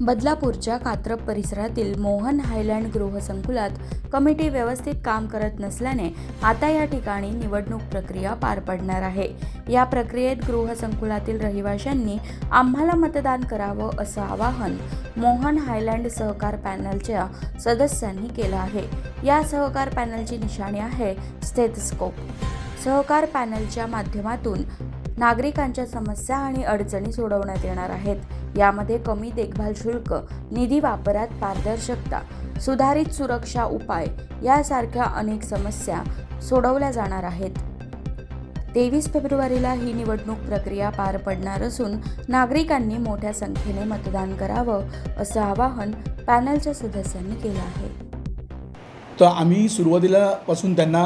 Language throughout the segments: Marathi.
बदलापूरच्या कात्रप परिसरातील मोहन हायलँड गृहसंकुलात कमिटी व्यवस्थित काम करत नसल्याने आता या ठिकाणी निवडणूक प्रक्रिया पार पडणार आहे. या प्रक्रियेत गृहसंकुलातील रहिवाशांनी आम्हाला मतदान करावं असं आवाहन मोहन हायलँड सहकार पॅनलच्या सदस्यांनी केलं आहे. या सहकार पॅनलची निशाणी आहे स्टेथस्कोप. सहकार पॅनलच्या माध्यमातून नागरिकांच्या समस्या आणि अडचणी सोडवण्यात येणार आहेत. यामध्ये कमी देखभाल शुल्क निधी वापरात पारदर्शकता सुधारित सुरक्षा उपाय यासारख्या अनेक समस्या सोडवल्या जाणार आहेत. तेवीस फेब्रुवारीला ही निवडणूक प्रक्रिया पार पडणार असून नागरिकांनी मोठ्या संख्येने मतदान करावं असं आवाहन पॅनलच्या सदस्यांनी केलं आहे. तर आम्ही सुरुवातीला पासून त्यांना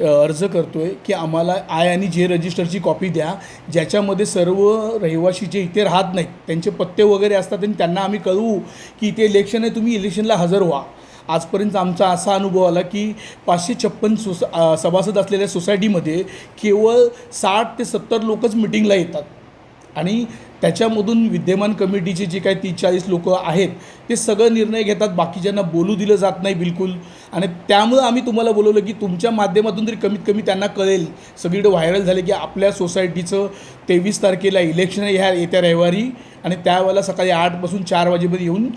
अर्ज करतो आहे की आम्हाला आय आणि जे रजिस्टरची कॉपी द्या ज्याच्यामध्ये सर्व रहिवाशी जे इथे राहत नाहीत त्यांचे पत्ते वगैरे असतात आणि त्यांना आम्ही कळवू की इथे इलेक्शन आहे तुम्ही इलेक्शनला हजर व्हा. आजपर्यंत आमचा असा अनुभव आला की पाचशे छप्पन सोसा सभासद असलेल्या सोसायटीमध्ये केवळ साठ ते सत्तर लोकच मिटिंगला येतात. आणि त्याच्यामधून विद्यमान कमिटीचे जे काही तीस चाळीस लोक आहेत ते सगळं निर्णय घेतात. बाकीच्यांना बोलू दिलं जात नाही बिलकुल. आणि त्यामुळं आम्ही तुम्हाला बोलवलं की तुमच्या माध्यमातून तरी कमीत कमी त्यांना कळेल. सगळीकडे व्हायरल झाले की आपल्या सोसायटीचं तेवीस तारखेला इलेक्शन आहे ह्या येत्या रविवारी. आणि त्यावेळेला सकाळी आठपासून चार वाजेपर्यंत येऊन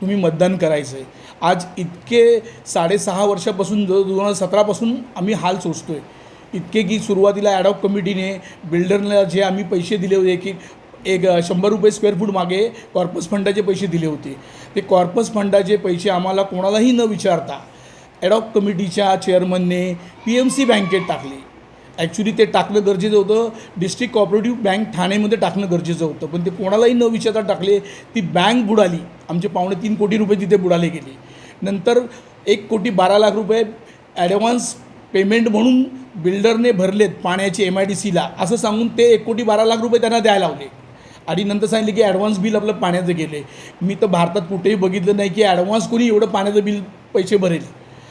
तुम्ही मतदान करायचं आहे आज इतके साडेसहा वर्षापासून दोन हजार सतरापासून आम्ही हाल सोसतो आहे इतके की सुरुवातीला ॲडॉप कमिटीने बिल्डरला जे आम्ही पैसे दिले होते की एक शंभर रुपये स्क्वेअर फूट मागे कॉर्पस फंडाचे पैसे दिले होते. ते कॉर्पस फंडाचे पैसे आम्हाला कोणालाही न विचारता ॲडॉप कमिटीच्या चेअरमनने पी एम सी बँकेत टाकले. ॲक्च्युली ते टाकणं गरजेचं होतं. डिस्ट्रिक्ट कॉपरेटिव्ह बँक ठाणेमध्ये टाकणं गरजेचं होतं. पण ते कोणालाही न विचारता टाकले ती बँक बुडाली. आमचे पावणे तीन कोटी रुपये तिथे बुडाले गेले. नंतर एक कोटी बारा लाख रुपये ॲडव्हान्स पेमेंट म्हणून बिल्डरने भरलेत पाण्याचे एम आय डी सीला असं सांगून ते एक कोटी बारा लाख रुपये त्यांना द्यायला लावले. आणि नंतर सांगितले की ॲडव्हान्स बिल आपलं पाण्याचं गेले. मी तर भारतात कुठेही बघितलं नाही की ॲडव्हान्स कोणी एवढं पाण्याचं बिल पैसे भरेल.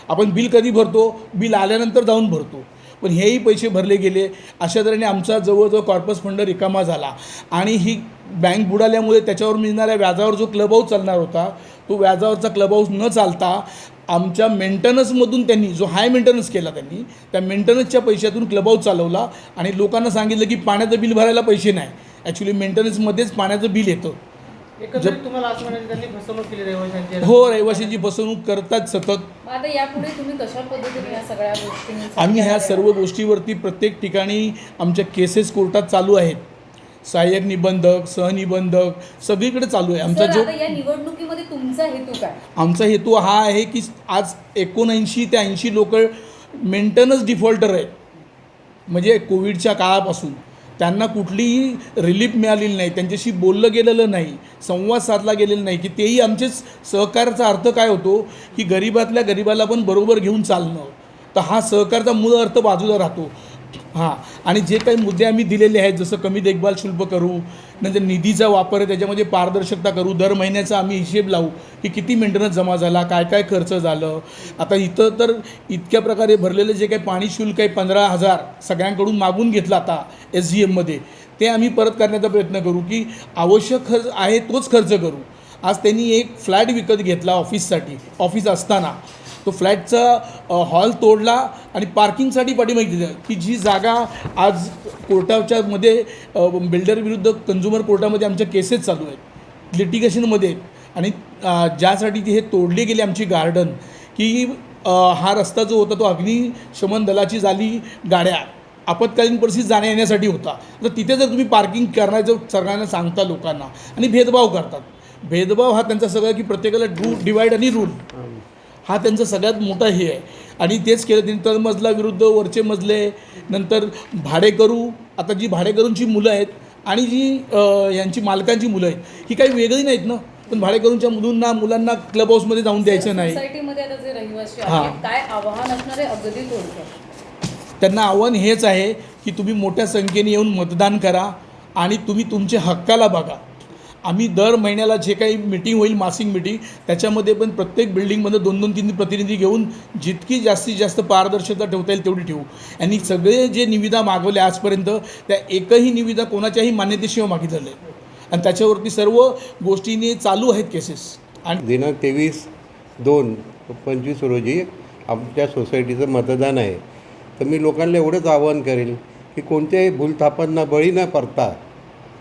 आपण बिल कधी भरतो? बिल आल्यानंतर जाऊन भरतो. पण हेही पैसे भरले गेले. अशा तऱ्हेने आमचा जवळजवळ कॉर्पस फंड रिकामा झाला. आणि ही बँक बुडाल्यामुळे त्याच्यावर मिळणाऱ्या व्याजावर जो क्लब हाऊस चालणार होता तो व्याजावरचा क्लब हाऊस न चालता आमच्या मेंटेनन्समधून त्यांनी जो हाय मेंटेनन्स केला त्यांनी त्या मेंटेनन्सच्या पैशातून क्लब हाऊस चालवला आणि लोकांना सांगितलं की पाण्याचं बिल भरायला पैसे नाही. ॲक्च्युली मेंटेनन्समध्येच पाण्याचं बिल येतं. एकंदरीत तुम्हाला असं म्हणायचं त्यांनी फसवणूक केली रहिवाशांची. हो रहिवाशांची फसवणूक करतात सतत. मग आता यापुढे तुम्ही कशा पद्धतीने या सगळ्या गोष्टी आम्ही ह्या सर्व गोष्टीवरती प्रत्येक ठिकाणी आमच्या केसेस कोर्टात चालू आहेत. सहाय्यक निबंधक सहनिबंधक सगळीकडे चालू आहे. आमचा जो या निवडणुकीमध्ये तुमचा हेतू काय? आमचा हेतू हा आहे की आज एकोणऐंशी ते ऐंशी लोक मेंटेनन्स डिफॉल्टर आहेत. म्हणजे कोविडच्या काळापासून. त्यांना कुठलीही रिलीफ मिळालेली नाही. त्यांच्याशी बोललं गेलेलं नाही. संवाद साधला गेलेला नाही. की तेही आमचेच सहकाराचा अर्थ काय होतो? की गरीबातल्या गरीबाला पण बरोबर घेऊन चालणं. तर हा सहकारचा मूळ अर्थ बाजूला राहतो. हां. आणि जे काही मुद्दे आम्ही दिलेले आहेत जसं कमी देखभाल शुल्क करू नंतर निधीचा वापर आहे त्याच्यामध्ये पारदर्शकता करू दर महिन्याचा आम्ही हिशेब लावू की किती मेंटेनन्स जमा झाला काय काय खर्च झालं. आता इथं तर इतक्या प्रकारे भरलेलं जे काही पाणी शुल्क आहे पंधरा हजार सगळ्यांकडून मागून घेतलं आता एस जी एममध्ये ते आम्ही परत करण्याचा प्रयत्न करू की आवश्यक खर्च आहे तोच खर्च करू. आज त्यांनी एक फ्लॅट विकत घेतला ऑफिससाठी ऑफिस असताना. तो फ्लॅटचा हॉल तोडला आणि पार्किंगसाठी पाठिंबा दिलं. की जी जागा आज कोर्टाच्या मध्ये बिल्डर विरुद्ध कन्झ्युमर कोर्टामध्ये आमच्या केसेस चालू आहेत. लिटिगेशनमध्ये आहेत आणि ज्यासाठी ती हे तोडले गेले आमची गार्डन की हा रस्ता जो होता तो अग्निशमन दलाची झाली गाड्या. आपत्कालीन परिस्थिती जाण्या येण्यासाठी होता. तर तिथे जर तुम्ही पार्किंग करण्याचं सगळ्यांना सांगता लोकांना. आणि भेदभाव करतात. भेदभाव हा त्यांचा सगळा की प्रत्येकाला डू डिवाईड आणि रूल हा त्यांचा सगळ्यात मोठा हे आहे. आणि तेच केलं त्यांनी. तळमजला विरुद्ध वरचे मजले नंतर भाडेकरू आता जी भाडेकरूंची मुलं आहेत आणि जी यांची मालकांची मुलं आहेत ही काही वेगळी नाहीत ना? पण भाडेकरूंच्या मुलांना मुलांना क्लब हाऊसमध्ये जाऊन द्यायचं नाही. त्यांना आव्हान हेच आहे की तुम्ही मोठ्या संख्येने येऊन मतदान करा आणि तुम्ही तुमच्या हक्काला बघा. आम्ही दर महिन्याला जे काही मिटिंग होईल मासिक मिटिंग त्याच्यामध्ये पण प्रत्येक बिल्डिंगमध्ये दोन दोन तीन प्रतिनिधी घेऊन जितकी जास्तीत जास्त पारदर्शकता ठेवता येईल तेवढी ठेवू. आणि सगळे जे निविदा मागवल्या आजपर्यंत त्या एकही निविदा कोणाच्याही मान्यतेशिवाय मागितलेलं आहे आणि त्याच्यावरती सर्व गोष्टींनी चालू आहेत केसेस आणि दिनांक तेवीस दोन पंचवीस रोजी आमच्या सोसायटीचं मतदान आहे. तर मी लोकांना एवढंच आवाहन करेल की कोणत्याही भूलथापांना बळी न पडता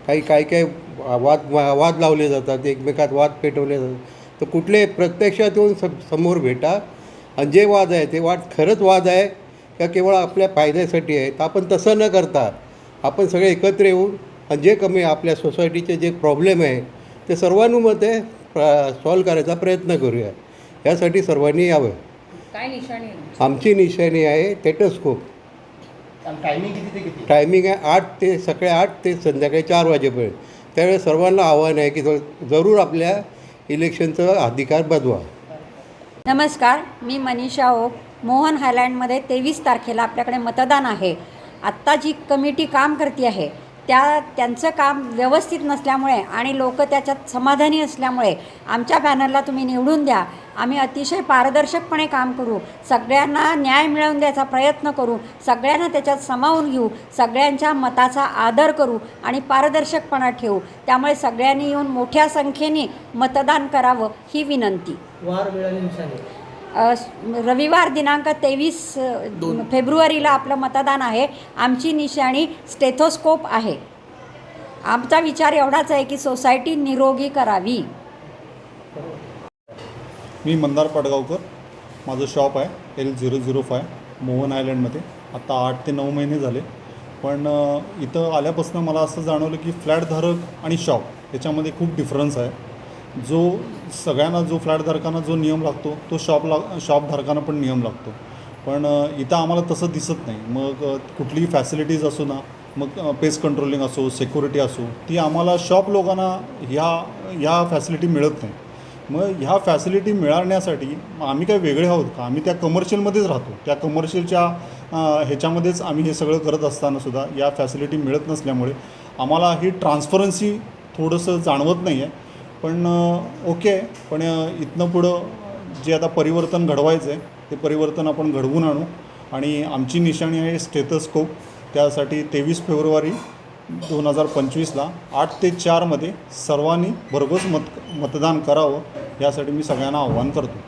काही काही काही वाद वाद लावले जातात एकमेकात वाद पेटवले जातात. तर कुठले प्रत्यक्षात येऊन स समोर भेटा आणि जे वाद आहे ते वाद खरंच वाद आहे का केवळ आपल्या फायद्यासाठी आहे तर आपण तसं न करता आपण सगळे एकत्र येऊन आणि जे कमी आपल्या सोसायटीचे जे प्रॉब्लेम आहे ते सर्वानुमते सॉल्व करायचा प्रयत्न करूया. यासाठी सर्वांनी यावं. काय निशाणी आहे? आमची निशाणी आहे टेटस्कोप टायमिंग किती ते किती? टायमिंग आहे आठ ते सकाळी आठ ते संध्याकाळी चार वाजेपर्यंत. त्यावेळेस सर्वांना आव्हान आहे की जरूर आपल्या इलेक्शनचा अधिकार बजवा नमस्कार मी मनीषा ओक. मोहन हायलँडमध्ये तेवीस तारखेला आपल्याकडे मतदान आहे. आत्ता जी कमिटी काम करते आहे. त्या त्यांचं काम व्यवस्थित नसल्यामुळे आणि लोक त्याच्यात समाधानी असल्यामुळे आमच्या बॅनरला तुम्ही निवडून द्या. आम्ही अतिशय पारदर्शकपणे काम करू. सगळ्यांना न्याय मिळवून द्यायचा प्रयत्न करू. सगळ्यांना त्याच्यात सामावून घेऊ. सगळ्यांच्या मताचा आदर करू आणि पारदर्शकपणा ठेवू. त्यामुळे सगळ्यांनी येऊन मोठ्या संख्येने मतदान करावं ही विनंती. वार रविवार दिनांक तेवीस फेब्रुवारीला आपलं मतदान आहे. आमची निशाणी स्टेथोस्कोप आहे. आमचा विचार एवढाच आहे की सोसायटी निरोगी करावी. मी मंदार पाडगावकर. माझं शॉप आहे L zero zero five Mohan आयलंडमध्ये. आता आठ ते नऊ महिने झाले. पण इथं आल्यापासून मला असं जाणवलं की फ्लॅटधारक आणि शॉप याच्यामध्ये खूप डिफरन्स आहे. जो सगळ्यांना जो फ्लॅटधारकांना जो नियम लागतो तो शॉपला शॉपधारकांना पण नियम लागतो. पण इथं आम्हाला तसं दिसत नाही. मग कुठलीही फॅसिलिटीज असो ना मग पेस्ट कंट्रोलिंग असो सिक्युरिटी असो ती आम्हाला शॉप लोकांना ह्या ह्या फॅसिलिटी मिळत नाही. मग ह्या फॅसिलिटी मिळवण्यासाठी आम्ही काय वेगळे आहोत का? आम्ही त्या कमर्शियलमध्येच राहतो. त्या कमर्शियलच्या ह्याच्यामध्येच आम्ही हे सगळं करत असताना सुद्धा या फॅसिलिटी मिळत नसल्यामुळे आम्हाला ही ट्रान्सपरन्सी थोडंसं जाणवत नाही आहे पण ओके पण इथनं पुढं जे आता परिवर्तन घडवायचं आहे ते परिवर्तन आपण घडवून आणू. आणि आमची निशाणी आहे स्टेथस्कोप. त्यासाठी तेवीस फेब्रुवारी दोन हजार पंचवीसला आठ ते चारमध्ये सर्वांनी भरघोस मत मतदान करावं यासाठी मी सगळ्यांना आव्हान करतो.